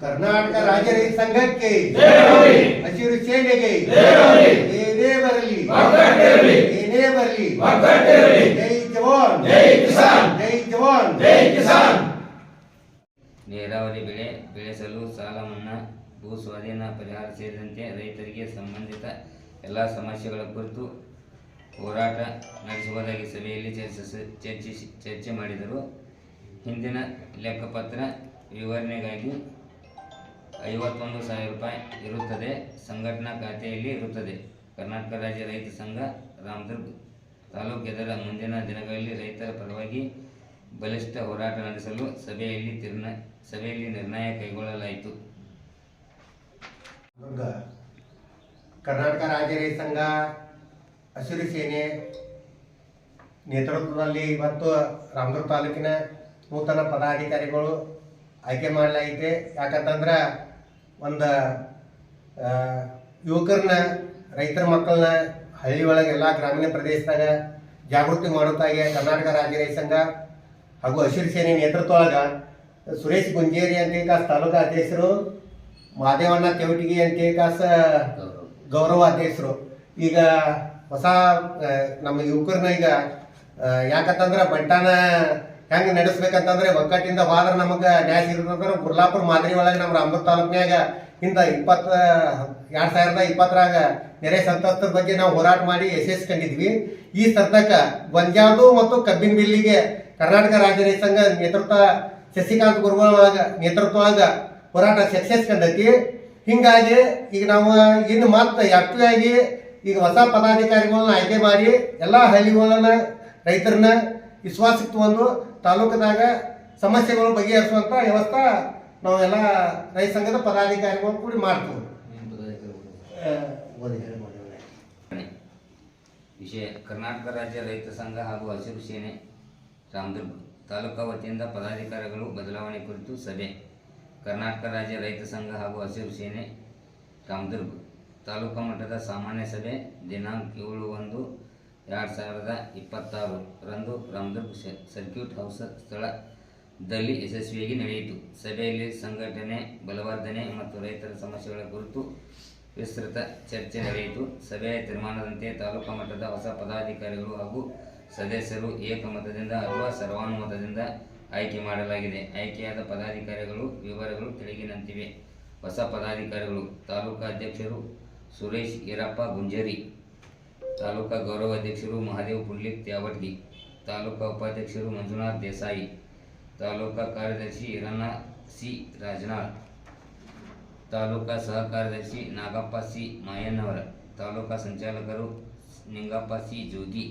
ಕರ್ನಾಟಕ ರಾಜ್ಯ ರೈತ ಸಂಘಕ್ಕೆ. ಹಸಿರು ಸೇನೆಗೆ. ಏನೇ ಬರಲಿ. ಏನೇ ಬರಲಿ. ಜೈ ಜವಾನ್ ಜೈ ಕಿಸಾನ್. ಜೈ ಜವಾನ್ ಜೈ ಕಿಸಾನ್ ನೀರಾವರಿ ಬೆಳೆ ಬೆಳೆಸಲು ಸಾಲ ಮನ್ನಾ ಭೂ ಸ್ವಾಧೀನ ಪರಿಹಾರ ಸೇರಿದಂತೆ ರೈತರಿಗೆ ಸಂಬಂಧಿತ ಎಲ್ಲ ಸಮಸ್ಯೆಗಳ ಕುರಿತು ಹೋರಾಟ ನಡೆಸುವುದಾಗಿ ಸಭೆಯಲ್ಲಿ ಚರ್ಚಿಸಿ ಚರ್ಚಿಸಿ ಚರ್ಚೆ ಮಾಡಿದರು ಹಿಂದಿನ ಲೆಕ್ಕಪತ್ರ ವಿವರಣೆಗಾಗಿ ಐವತ್ತೊಂದು ಸಾವಿರ ರೂಪಾಯಿ ಇರುತ್ತದೆ. ಸಂಘಟನಾ ಖಾತೆಯಲ್ಲಿ ಇರುತ್ತದೆ. ಕರ್ನಾಟಕ ರಾಜ್ಯ ರೈತ ಸಂಘ, ರಾಮದುರ್ಗ್ ತಾಲೂಕು ಇದರ ಮುಂದಿನ ದಿನಗಳಲ್ಲಿ ರೈತರ ಪರವಾಗಿ ಬಲಿಷ್ಠ ಹೋರಾಟ ನಡೆಸಲು ಸಭೆಯಲ್ಲಿ ತಿರ್ನ, ಸಭೆಯಲ್ಲಿ ನಿರ್ಣಯ ಕೈಗೊಳ್ಳಲಾಯಿತು. ಕರ್ನಾಟಕ ರಾಜ್ಯ ರೈತ ಸಂಘ, ಹಸಿರು ಸೇನೆ ನೇತೃತ್ವದಲ್ಲಿ ಇವತ್ತು ರಾಮದುರ್ಗ ತಾಲೂಕಿನ ನೂತನ ಪದಾಧಿಕಾರಿಗಳು ಆಯ್ಕೆ ಮಾಡಲಾಗಿದೆ ಯಾಕಂತಂದ್ರೆ ಒಂದು ಯುವಕರನ್ನ ರೈತರ ಮಕ್ಕಳನ್ನ ಹಳ್ಳಿ ಒಳಗೆ ಎಲ್ಲ ಗ್ರಾಮೀಣ ಪ್ರದೇಶದಾಗ ಜಾಗೃತಿ ಮಾಡುತ್ತಾಗೆ ಕರ್ನಾಟಕ ರಾಜ್ಯ ರೈತ ಸಂಘ ಹಾಗೂ ಹಸಿರು ಸೇನೆ ನೇತೃತ್ವದಾಗ ಸುರೇಶ್ ಗುಂಜೇರಿ ಅಂತ ಕಾಸ್ ತಾಲೂಕು ಅಧ್ಯಕ್ಷರು, ಮಾದೇವಣ್ಣ ತೆವಟಿಗಿ ಅಂತ ಕಾಸ ಗೌರವ ಅಧ್ಯಕ್ಷರು. ಈಗ ಹೊಸ ನಮ್ಮ ಯುವಕರನ್ನ ಈಗ ಯಾಕಂತಂದ್ರ ಬಂಟಾನ ಹೆಂಗ್ ನಡೆಸ್ಬೇಕಂತಂದ್ರೆ ಒಗ್ಗಟ್ಟಿಂದ ವಾದ್ರ ನಮಗ ನ್ಯಾಯ ಸಿಗ್ತಂದ್ರ ಗುರ್ಲಾಪುರ ಮಾದರಿ ಒಳಗೆ ನಮ್ಮ ರಾಮದುರ್ಗ ತಾಲೂಕ್ನ್ಯಾಗ ಇಂದ ಇಪ್ಪತ್ತ, ಎರಡ್ ಸಾವಿರದ ಇಪ್ಪತ್ತರಾಗ ನೆರೆ ಸಂತ್ರಸ್ತರ ಬಗ್ಗೆ ನಾವು ಹೋರಾಟ ಮಾಡಿ ಯಶಸ್ಕೊಂಡಿದ್ವಿ ಕಂಡಿದ್ವಿ. ಈ ಸರ್ತಕ ಗೊಂಜಾದು ಮತ್ತು ಕಬ್ಬಿನ ಬಿಲ್ಲಿಗೆ ಕರ್ನಾಟಕ ರಾಜ್ಯ ರೈತ ಸಂಘ ನೇತೃತ್ವ ಶಶಿಕಾಂತ್ ಗುರುಗಳ ನೇತೃತ್ವವಾಗ ಹೋರಾಟ ಸಕ್ಸಸ್ ಕಂಡೈತಿ. ಹಿಂಗಾಗಿ ಈಗ ನಾವು ಇನ್ನು ಮತ್ತೆ ಆಗಿ ಈಗ ಹೊಸ ಪದಾಧಿಕಾರಿಗಳನ್ನ ಆಯ್ಕೆ ಮಾಡಿ ಎಲ್ಲ ಹಳ್ಳಿಗಳನ್ನ ರೈತರನ್ನ ವಿಶ್ವಾಸಕ್ಕೆ ತಗೊಂಡು ತಾಲೂಕದಾಗ ಸಮಸ್ಯೆಗಳು ಬಗೆಹರಿಸುವಂತ ವ್ಯವಸ್ಥೆ ನಾವೆಲ್ಲ ರೈತ ಸಂಘದ ಪದಾಧಿಕಾರಿಗಳು ಕೂಡ ಮಾಡ್ತೀವಿ. ವಿಷಯ, ಕರ್ನಾಟಕ ರಾಜ್ಯ ರೈತ ಸಂಘ ಹಾಗೂ ಹಸಿರು ಸೇನೆ ರಾಮದುರ್ಗ ತಾಲೂಕಾ ವತಿಯಿಂದ ಪದಾಧಿಕಾರಿಗಳು ಬದಲಾವಣೆ ಕುರಿತು ಸಭೆ ಕರ್ನಾಟಕ ರಾಜ್ಯ ರೈತ ಸಂಘ ಹಾಗೂ ಹಸಿರು ಸೇನೆ ರಾಮದುರ್ಗ ತಾಲೂಕಾ ಮಟ್ಟದ ಸಾಮಾನ್ಯ ಸಭೆ ದಿನಾಂಕ ಏಳು ಒಂದು ಎರಡು ಸಾವಿರದ ಇಪ್ಪತ್ತಾರು ರಂದು ಸರ್ಕ್ಯೂಟ್ ಹೌಸ್ ಸ್ಥಳದಲ್ಲಿ ಯಶಸ್ವಿಯಾಗಿ ನಡೆಯಿತು. ಸಭೆಯಲ್ಲಿ ಸಂಘಟನೆ, ಬಲವರ್ಧನೆ ಮತ್ತು ರೈತರ ಸಮಸ್ಯೆಗಳ ಕುರಿತು ವಿಸ್ತೃತ ಚರ್ಚೆ ನಡೆಯಿತು. ಸಭೆಯ ತೀರ್ಮಾನದಂತೆ ತಾಲೂಕು ಮಟ್ಟದ ಹೊಸ ಪದಾಧಿಕಾರಿಗಳು ಹಾಗೂ ಸದಸ್ಯರು ಏಕಮತದಿಂದ ಅಥವಾ ಸರ್ವಾನುಮತದಿಂದ ಆಯ್ಕೆ ಮಾಡಲಾಗಿದೆ. ಆಯ್ಕೆಯಾದ ಪದಾಧಿಕಾರಿಗಳು ವಿವರಗಳು ಕೆಳಗಿನಂತಿವೆ ಹೊಸ ಪದಾಧಿಕಾರಿಗಳು ತಾಲೂಕಾ ಅಧ್ಯಕ್ಷರು ಸುರೇಶ್ ಈರಪ್ಪ ಗುಂಜರಿ ತಾಲೂಕಾ ಗೌರವ ಅಧ್ಯಕ್ಷರು ಮಹಾದೇವ್ ಪುಂಡ್ಲಿಕ್ ತ್ಯಾವಟ್ಗಿ ತಾಲೂಕಾ ಉಪಾಧ್ಯಕ್ಷರು ಮಂಜುನಾಥ್ ದೇಸಾಯಿ ತಾಲೂಕಾ ಕಾರ್ಯದರ್ಶಿ ಈರಣ್ಣ ಸಿ ರಾಜನಾಳ್ ತಾಲೂಕಾ ಸಹ ಕಾರ್ಯದರ್ಶಿ ನಾಗಪ್ಪ ಸಿ ಮಾಯಣ್ಣವರ ತಾಲೂಕಾ ಸಂಚಾಲಕರು ನಿಂಗಪ್ಪ ಸಿ ಜೋಗಿ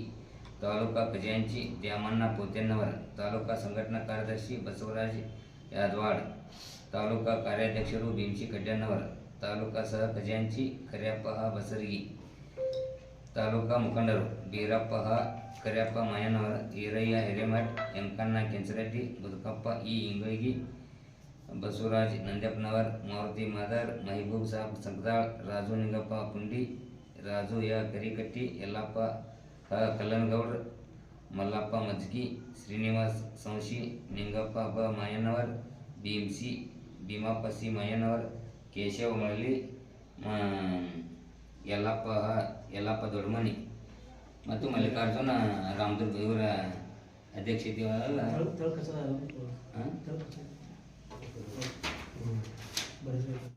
ತಾಲೂಕಾ ಖಜಾಂಚಿ ದ್ಯಾಮಣ್ಣ ಪೋತೆನ್ನವರ ತಾಲೂಕಾ ಸಂಘಟನಾ ಕಾರ್ಯದರ್ಶಿ ಬಸವರಾಜ್ ಯಾದವಾಡ್ ತಾಲೂಕಾ ಕಾರ್ಯಾಧ್ಯಕ್ಷರು ಭೀಮ್ಸಿ ಕಡ್ಡಣ್ಣವರ ತಾಲೂಕಾ ಸಹ ಖಜಾಂಚಿ ಕರಿಯಪ್ಪ ಹ ಬಸರಗಿ ತಾಲೂಕಾ ಮುಖಂಡರು ಬೀರಪ್ಪ ಹ, ಕರಿಯಪ್ಪ ಮಯನವರ, ಈರಯ್ಯ ಹಿರೇಮಠ್ ಎಂಕಣ್ಣ ಕೆಂಚರೆಡ್ಡಿ, ಬದುಕಪ್ಪ ಇ ಇಂಗೈಗಿ, ಬಸವರಾಜ್ ನಂದ್ಯಪ್ಪನವರ್ ಮಾರುತಿ ಮಾದರ್, ಮಹಬೂಬ್ ಸಾಬ್ ಸಂಕದಾಳ್ ರಾಜು ನಿಂಗಪ್ಪ ಪುಂಡಿ, ರಾಜು ಯ ಕರಿಕಟ್ಟಿ, ಯಲ್ಲಪ್ಪ ಹ ಕಲ್ಲನಗೌಡ್ರ, ಮಲ್ಲಪ್ಪ ಮಜ್ಗಿ, ಶ್ರೀನಿವಾಸ್ ಸಂಶಿ ನಿಂಗಪ್ಪ ಬ ಮಾಯನವರ್, ಭೀಮ್ಸಿ, ಭೀಮಪ್ಪ ಸಿ ಮಯನವರ್, ಕೇಶವ ಮಳಲಿ, ಮ- ಯಲ್ಲಪ್ಪ ಯಲ್ಲಪ್ಪ ದೊಡ್ಡಮನಿ ಮತ್ತು ಮಲ್ಲಿಕಾರ್ಜುನ ರಾಮದುರ್ಗ ಇವರ ಅಧ್ಯಕ್ಷತೆ ಹಾಂ?